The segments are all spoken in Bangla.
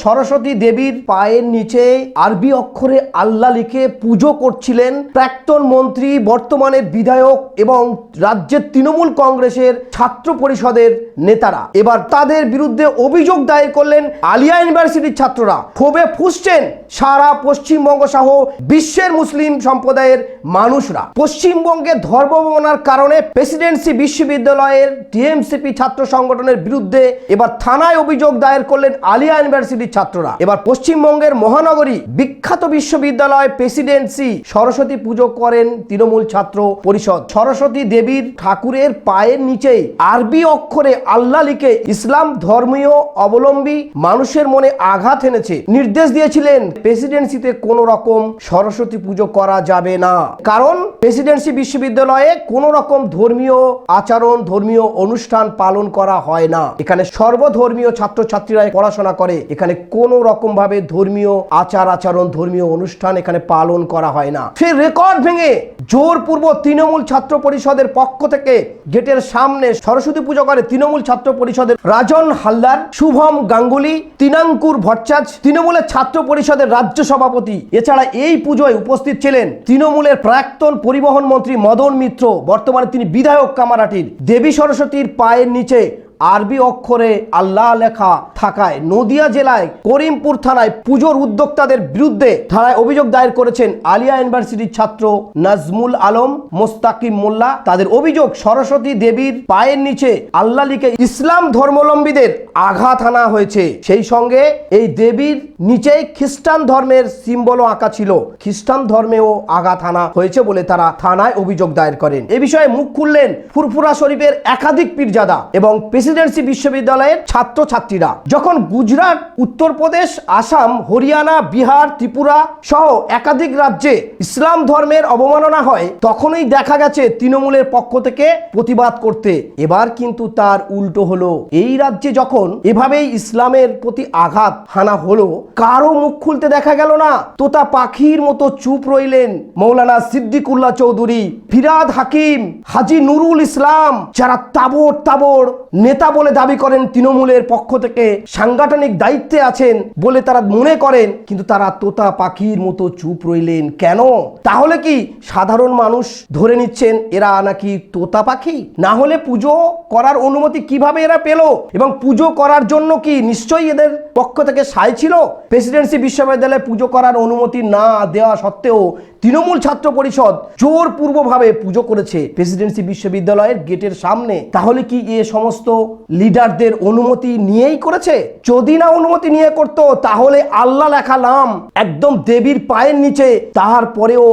সরস্বতী দেবীর পায়ের নিচে আরবি অক্ষরে আল্লাহ লিখে পুজো করছিলেন প্রাক্তন মন্ত্রী, বর্তমানের বিধায়ক এবং রাজ্যের তৃণমূল কংগ্রেসের ছাত্র পরিষদের নেতারা। এবার তাদের বিরুদ্ধে অভিযোগ দায়ের করলেন আলিয়া ইউনিভার্সিটির ছাত্ররা। ক্ষোভে ফুসছেন সারা পশ্চিমবঙ্গ সহ বিশ্বের মুসলিম সম্প্রদায়ের মানুষরা। পশ্চিমবঙ্গে ধর্মবনার কারণে প্রেসিডেন্সি বিশ্ববিদ্যালয়ের টিএমসিপি ছাত্র সংগঠনের বিরুদ্ধে এবার থানায় অভিযোগ দায়ের করলেন আলিয়া ইউনিভার্সিটির ছাত্ররা। এবার পশ্চিমবঙ্গের মহানগরী বিখ্যাত বিশ্ববিদ্যালয় প্রেসিডেন্সি সরস্বতী পুজো করেন তৃণমূল ছাত্র পরিষদ। সরস্বতী দেবীর ঠাকুরের পায়ের নিচেই আরবি অক্ষরে আল্লাহ লিখে ইসলাম ধর্মীয় অবলম্বী মানুষের মনে আঘাত এনেছে। নির্দেশ দিয়েছিলেন প্রেসিডেন্সিতে কোনো রকম সরস্বতী পুজো করা যাবে না। কারণ প্রেসিডেন্সি বিশ্ববিদ্যালয়ে কোনো রকম ধর্মীয় আচরণ, ধর্মীয় অনুষ্ঠান পালন করা হয় না। এখানে সর্বধর্মীয় ছাত্রছাত্রীরা পড়াশোনা করে। এখানে কোনো রকম ভাবে ধর্মীয় আচার আচরণ, ধর্মীয় অনুষ্ঠান এখানে পালন করা হয় না। সেই রেকর্ড ভেঙে জোরপূর্ব তৃণমূল ছাত্র পরিষদের পক্ষ থেকে গেটের সামনে সরস্বতী পুজো করে তৃণমূল ছাত্র পরিষদের রাজন হালদার, শুভম গাঙ্গুলি, তিনাঙ্কুর ভট্টাচার্য তৃণমূলের ছাত্র পরিষদের রাজ্য সভাপতি। এছাড়া এই পুজোয় উপস্থিত ছিলেন তৃণমূলের প্রাক্তন পরিবহন মন্ত্রী মদন মিত্র, বর্তমানে তিনি বিধায়ক কামারাটির। দেবী সরস্বতীর পায়ের নিচে আরবি অক্ষরে আল্লাহ লেখা থাকায় নদিয়া জেলায় করিমপুর থানায় পুজোর উদ্যোক্তাদের বিরুদ্ধে থানায় অভিযোগ দায়ের করেছেন আলিয়া ইউনিভার্সিটির ছাত্র নাজমুল আলম, মোস্তাকিম মোল্লা। তাদের অভিযোগ, সরস্বতী দেবীর পায়ের নিচে আল্লাহ লিখে ইসলাম ধর্মাবলম্বীদের আঘাত আনা হয়েছে। সেই সঙ্গে এই দেবীর নিচেই খ্রিস্টান ধর্মের সিম্বলও আঁকা ছিল। খ্রিস্টান ধর্মেও আঘাত আনা হয়েছে বলে তারা থানায় অভিযোগ দায়ের করেন। এ বিষয়ে মুখ খুললেন ফুরফুরা শরীফের একাধিক পীরজাদা এবং প্রেসিডেন্সি বিশ্ববিদ্যালয়ের ছাত্রছাত্রীরা, যখন গুজরাট, উত্তরপ্রদেশ, আসাম, হরিয়ানা, বিহার, ত্রিপুরা সহ একাধিক রাজ্যে ইসলাম ধর্মের অবমাননা হয়, তখনই দেখা গেছে তৃণমূলের পক্ষ থেকে প্রতিবাদ করতে। এবার কিন্তু তার উল্টো হলো। এই রাজ্যে যখন এভাবেই ইসলামের প্রতি আঘাত হানা হলো, কারও মুখ খুলতে দেখা গেল না। তোতা পাখির মতো চুপ রইলেন মৌলানা সিদ্দিকুল্লাহ চৌধুরী, ফিরাদ হাকিম, হাজি নুরুল ইসলাম, যারা তাবড় তাবড় নেতা বলে দাবি করেন তৃণমূলের পক্ষ থেকে। সাংগঠনিক দায়িত্বে আছেন বলে তারা মনে করেন, কিন্তু তারা তোতা পাখির মতো চুপ রইলেন কেন? তাহলে কি সাধারণ মানুষ ধরে নিচ্ছেন এরা নাকি তোতা পাখি? না হলে পুজো করার অনুমতি কীভাবে এরা পেল? এবং পুজো করার জন্য কি নিশ্চয়ই এদের পক্ষ থেকে সায় ছিল? প্রেসিডেন্সি বিশ্ববিদ্যালয়ে পুজো করার অনুমতি না দেওয়া সত্ত্বেও তৃণমূল ছাত্র পরিষদ জোরপূর্বভাবে পুজো করেছে প্রেসিডেন্সি বিশ্ববিদ্যালয়ের গেটের সামনে। তাহলে কি এ সমস্ত লিডারদের অনুমতি নিয়েই করেছে। যদি না অনুমতি নিয়ে করতো, তাহলে আল্লাহ লেখা নাম একদম দেবীর পায়ের নিচে। তাহার পরেও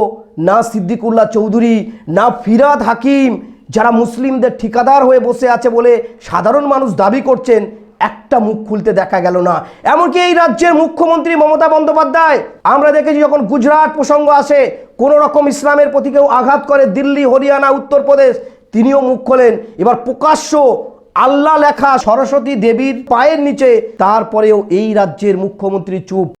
না সিদ্দিকুল্লাহ চৌধুরী, না ফিরাদ হাকিম, যারা মুসলিমদের ঠিকাদার হয়ে বসে আছে বলে সাধারণ মানুষ দাবি করছেন, একটা মুখ খুলতে দেখা গেল না। এমনকি এই রাজ্যের মুখ্যমন্ত্রী মমতা বন্দ্যোপাধ্যায়, আমরা দেখেছি যখন গুজরাট প্রসঙ্গ আসে, কোন রকম ইসলামের প্রতি কেউ আঘাত করে দিল্লি, হরিয়ানা, উত্তরপ্রদেশ, তিনিও মুখ খোলেন। এবার প্রকাশ্য আল্লাহ লেখা সরস্বতী দেবীর পায়ের নিচে তারপরেও এই রাজ্যের মুখ্যমন্ত্রী চুপ।